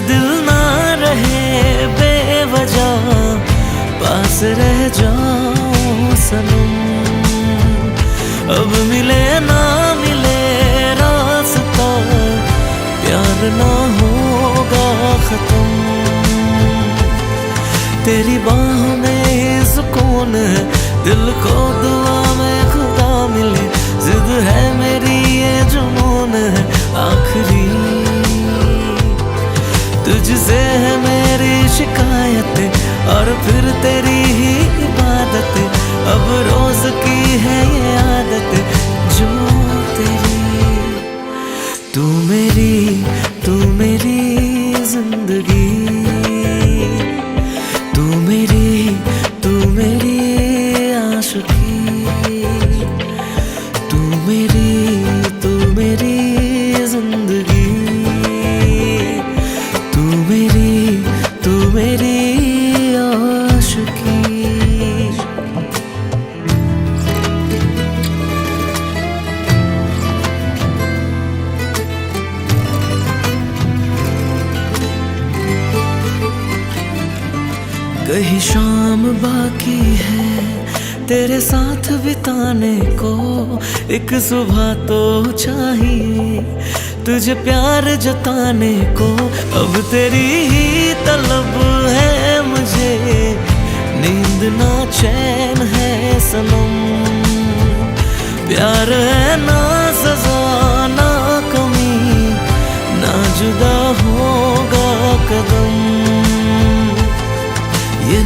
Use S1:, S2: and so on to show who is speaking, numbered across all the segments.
S1: दिल ना रहे बेवजह, पास रह जाओ सनम। अब मिले ना मिले रास्ता, प्यार ना होगा खत्म। तेरी बाह में सुकून दिल को दुआ में खुदा मिले। जिद है मेरी, ये जुनून आखिरी। तुझसे है मेरी शिकायत और फिर तेरी ही इबादत। अब रोज की है ये आदत जो तेरी। तू मेरी तू मेरी ज़िंदगी। कहीं शाम बाकी है, तेरे साथ बिताने को एक सुबह तो चाहिए। तुझे प्यार जताने को, अब तेरी ही तलब है मुझे। नींद ना चैन है सनम, प्यार है ना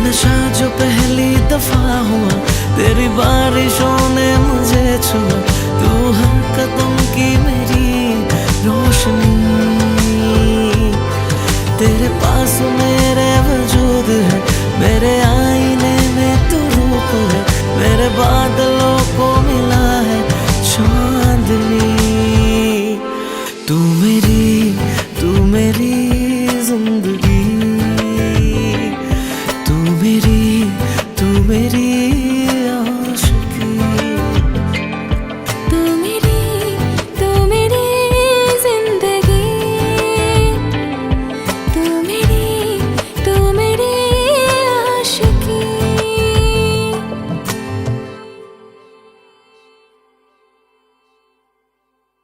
S1: नशा जो पहली दफ़ा हुआ, तेरी बारिशों ने मुझे छुआ। तू हर कदम की मेरी रोशनी। तेरे पास मेरे वजूद है, मेरे आईने में तू रूप है, मेरे बादलों को मिला है चांदनी। तू मेरी तू मेरी मेरी